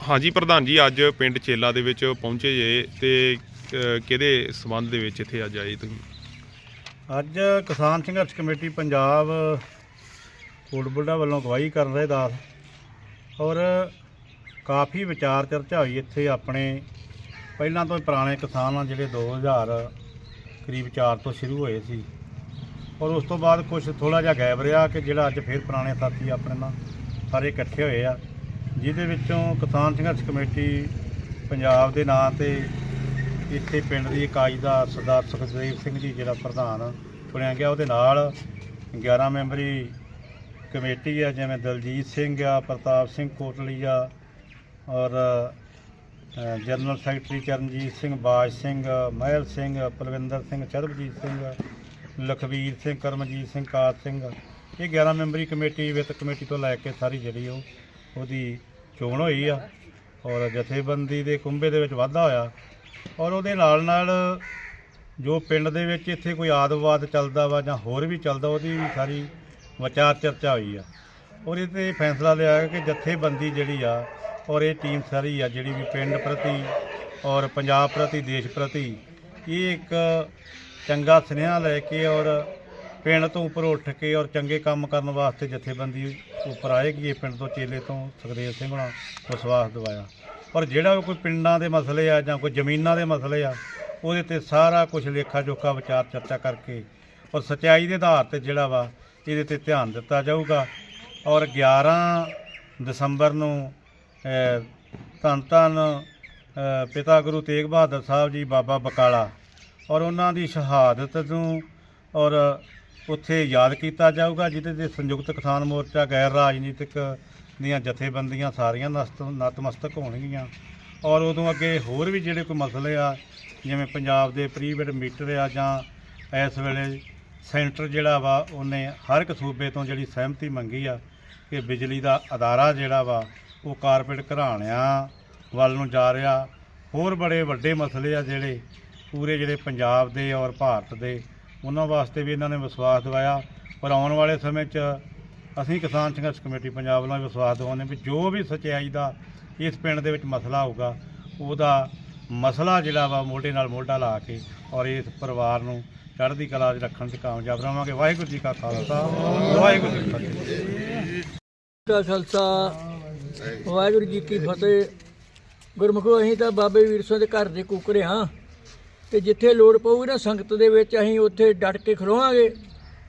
ਹਾਂਜੀ ਪ੍ਰਧਾਨ ਜੀ ਅੱਜ ਪਿੰਡ ਚੇਲਾ ਦੇ ਵਿੱਚ ਪਹੁੰਚੇ ਜੇ ਤੇ ਅ, ਕਿਹਦੇ ਸਬੰਧ ਦੇ ਵਿੱਚ ਇੱਥੇ ਅੱਜ ਆਏ ਤੁਸੀਂ? ਅੱਜ ਕਿਸਾਨ ਸੰਘਰਸ਼ ਕਮੇਟੀ ਪੰਜਾਬ ਕੋਟਬੁੱਢਾ ਵੱਲੋਂ ਅਗਵਾਈ ਕਰਨ ਰਹੇ ਦਾਸ ਔਰ ਕਾਫੀ ਵਿਚਾਰ ਚਰਚਾ ਹੋਈ ਇੱਥੇ ਆਪਣੇ ਪਹਿਲਾਂ ਤੋਂ ਹੀ ਪੁਰਾਣੇ ਕਿਸਾਨ ਆ ਜਿਹੜੇ 2000 ਕਰੀਬ 4 ਤੋਂ ਸ਼ੁਰੂ ਹੋਏ ਸੀ ਔਰ ਉਸ ਤੋਂ ਬਾਅਦ ਕੁਝ ਥੋੜਾ ਜਿਹਾ ਗੈਪ ਰਿਹਾ ਕਿ ਜਿਹੜਾ ਅੱਜ ਫਿਰ ਪੁਰਾਣੇ ਸਾਥੀ ਆਪਣੇ ਨਾਲ ਸਾਰੇ ਇਕੱਠੇ ਹੋਏ ਆ। ਜਿਹਦੇ ਵਿੱਚੋਂ ਕਿਸਾਨ ਸੰਘਰਸ਼ ਕਮੇਟੀ ਪੰਜਾਬ ਦੇ ਨਾਂ ਤੇ ਇੱਥੇ ਪਿੰਡ ਦੀ ਇਕਾਈ ਦਾ ਸਰਦਾਰ ਸੁਖਦੇਵ ਸਿੰਘ ਜੀ, ਜਿਹੜਾ ਪ੍ਰਧਾਨ ਚੁਣਿਆ ਗਿਆ, ਉਹਦੇ ਨਾਲ 11 ਮੈਂਬਰੀ ਕਮੇਟੀ ਆ, ਜਿਵੇਂ ਦਲਜੀਤ ਸਿੰਘ ਆ, ਪ੍ਰਤਾਪ ਸਿੰਘ ਕੋਟਲੀ ਆ ਔਰ ਜਨਰਲ ਸੈਕਟਰੀ ਚਰਨਜੀਤ ਸਿੰਘ, ਬਾਜ ਸਿੰਘ, ਮਹਿਲ ਸਿੰਘ, ਪਲਵਿੰਦਰ ਸਿੰਘ, ਚਰਬਜੀਤ ਸਿੰਘ ਲਖਵੀਰ ਸਿੰਘ, ਕਰਮਜੀਤ ਸਿੰਘ, ਕਾਤ ਸਿੰਘ। ਇਹ 11 ਮੈਂਬਰੀ ਕਮੇਟੀ ਵਿੱਤ ਕਮੇਟੀ ਤੋਂ ਲੈ ਕੇ ਸਾਰੀ ਜਿਹੜੀ ਉਹ ਉਹਦੀ ਚੋਣ ਹੋਈ ਆ ਔਰ ਜਥੇਬੰਦੀ ਦੇ ਕੁੰਭੇ ਦੇ ਵਿੱਚ ਵਾਧਾ ਹੋਇਆ। ਔਰ ਉਹਦੇ ਨਾਲ ਨਾਲ ਜੋ ਪਿੰਡ ਦੇ ਵਿੱਚ ਇੱਥੇ ਕੋਈ ਆਦਵਾਦ ਚੱਲਦਾ ਵਾ ਜਾਂ ਹੋਰ ਵੀ ਚੱਲਦਾ, ਉਹਦੀ ਵੀ ਸਾਰੀ ਵਿਚਾਰ ਚਰਚਾ ਹੋਈ ਆ। ਔਰ ਇਹ ਤੇ ਫੈਸਲਾ ਲਿਆ ਕਿ ਜਥੇਬੰਦੀ ਜਿਹੜੀ ਆ ਔਰ ਇਹ ਟੀਮ ਸਾਰੀ ਆ, ਜਿਹੜੀ ਵੀ ਪਿੰਡ ਪ੍ਰਤੀ ਔਰ ਪੰਜਾਬ ਪ੍ਰਤੀ, ਦੇਸ਼ ਪ੍ਰਤੀ, ਇਹ ਇੱਕ ਚੰਗਾ ਸੁਨੇਹਾ ਲੈ ਕੇ ਔਰ ਪਿੰਡ ਤੋਂ ਉੱਪਰ ਉੱਠ ਕੇ ਔਰ ਚੰਗੇ ਕੰਮ ਕਰਨ ਵਾਸਤੇ ਜਥੇਬੰਦੀ ਉੱਪਰ ਆਏਗੀ, ਇਹ ਪਿੰਡ ਤੋਂ ਚੇਲੇ ਤੋਂ ਸੁਖਦੇਵ ਸਿੰਘ ਹੋਣਾ ਵਿਸ਼ਵਾਸ ਦਿਵਾਇਆ। ਔਰ ਜਿਹੜਾ ਵੀ ਕੋਈ ਪਿੰਡਾਂ ਦੇ ਮਸਲੇ ਆ ਜਾਂ ਕੋਈ ਜ਼ਮੀਨਾਂ ਦੇ ਮਸਲੇ ਆ, ਉਹਦੇ ਤੇ ਸਾਰਾ ਕੁਝ ਲੇਖਾ ਜੋਖਾ ਵਿਚਾਰ ਚਰਚਾ ਕਰਕੇ ਔਰ ਸਚਾਈ ਦੇ ਆਧਾਰ ਤੇ ਜਿਹੜਾ ਵਾ, ਇਹਦੇ ਤੇ ਧਿਆਨ ਦਿੱਤਾ ਜਾਊਗਾ। ਔਰ 11 ਦਸੰਬਰ ਨੂੰ ਧੰਨ ਧੰਨ ਪਿਤਾ ਗੁਰੂ ਤੇਗ ਬਹਾਦਰ ਸਾਹਿਬ ਜੀ, ਬਾਬਾ ਬਕਾਲਾ ਔਰ ਉਹਨਾਂ ਦੀ ਸ਼ਹਾਦਤ ਨੂੰ ਔਰ ਉੱਥੇ ਯਾਦ ਕੀਤਾ ਜਾਊਗਾ, ਜਿਹਦੇ ਤੇ ਸੰਯੁਕਤ ਕਿਸਾਨ ਮੋਰਚਾ, ਗੈਰ ਰਾਜਨੀਤਿਕ ਦੀਆਂ ਜਥੇਬੰਦੀਆਂ ਸਾਰੀਆਂ ਨਸਤ, ਨਤਮਸਤਕ ਹੋਣਗੀਆਂ। ਔਰ ਉਦੋਂ ਅੱਗੇ ਹੋਰ ਵੀ ਜਿਹੜੇ ਕੋਈ ਮਸਲੇ ਆ, ਜਿਵੇਂ ਪੰਜਾਬ ਦੇ ਪ੍ਰੀਵੇਡ ਮੀਟਰ ਆ ਜਾਂ ਇਸ ਵੇਲੇ ਸੈਂਟਰ ਜਿਹੜਾ ਵਾ, ਉਹਨੇ ਹਰ ਇੱਕ ਸੂਬੇ ਤੋਂ ਜਿਹੜੀ ਸਹਿਮਤੀ ਮੰਗੀ ਆ ਕਿ ਬਿਜਲੀ ਦਾ ਅਦਾਰਾ ਜਿਹੜਾ ਵਾ, ਉਹ ਕਾਰਪੋਰੇਟ ਘਰਾਣਿਆਂ ਵੱਲ ਨੂੰ ਜਾ ਰਿਹਾ। ਹੋਰ ਬੜੇ ਵੱਡੇ ਮਸਲੇ ਆ ਜਿਹੜੇ ਪੂਰੇ ਜਿਹੜੇ ਪੰਜਾਬ ਦੇ ਔਰ ਭਾਰਤ ਦੇ ਉਹਨਾਂ ਵਾਸਤੇ ਵੀ ਇਹਨਾਂ ਨੇ ਵਿਸ਼ਵਾਸ ਦਿਵਾਇਆ। ਪਰ ਆਉਣ ਵਾਲੇ ਸਮੇਂ 'ਚ ਅਸੀਂ ਕਿਸਾਨ ਸੰਘਰਸ਼ ਕਮੇਟੀ ਪੰਜਾਬ ਵੱਲੋਂ ਵਿਸ਼ਵਾਸ ਦਿਵਾਉਂਦੇ ਵੀ ਜੋ ਵੀ ਸਚਾਈ ਦਾ ਇਸ ਪਿੰਡ ਦੇ ਵਿੱਚ ਮਸਲਾ ਹੋਊਗਾ, ਉਹਦਾ ਮਸਲਾ ਜਿਹੜਾ ਵਾ ਮੋਢੇ ਨਾਲ ਮੋਢਾ ਲਾ ਕੇ ਔਰ ਇਸ ਪਰਿਵਾਰ ਨੂੰ ਚੜ੍ਹਦੀ ਕਲਾ 'ਚ ਰੱਖਣ 'ਚ ਕਾਮਯਾਬ ਰਹਾਂਗੇ। ਵਾਹਿਗੁਰੂ ਜੀ ਕਾ ਖਾਲਸਾ, ਵਾਹਿਗੁਰੂ ਜੀ ਕੀ ਫਤਿਹ। ਦਾ ਖਾਲਸਾ, ਵਾਹਿਗੁਰੂ ਜੀ ਕੀ ਫਤਿਹ। ਗੁਰਮੁਖੋ, ਅਸੀਂ ਤਾਂ ਬਾਬੇ ਵੀਰ ਸਿੰਘ ਦੇ ਘਰ ਦੇ ਕੁਕਰੇ ਹਾਂ। ਤੇ ਜਿੱਥੇ ਲੋੜ ਪਊਗੀ ਨਾ ਸੰਗਤ ਦੇ ਵਿੱਚ ਅਸੀਂ ਉੱਥੇ ਡਟ ਕੇ ਖਲੋਵਾਂਗੇ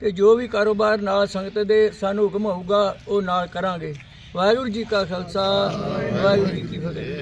ਤੇ ਜੋ ਵੀ ਕਾਰੋਬਾਰ ਨਾਲ ਸੰਗਤ ਦੇ ਸਾਨੂੰ ਹੁਕਮ ਹੋਊਗਾ, ਉਹ ਨਾਲ ਕਰਾਂਗੇ। ਵਾਹਿਗੁਰੂ ਜੀ ਕਾ ਖਾਲਸਾ, ਵਾਹਿਗੁਰੂ ਜੀ ਕੀ ਫਤਿਹ।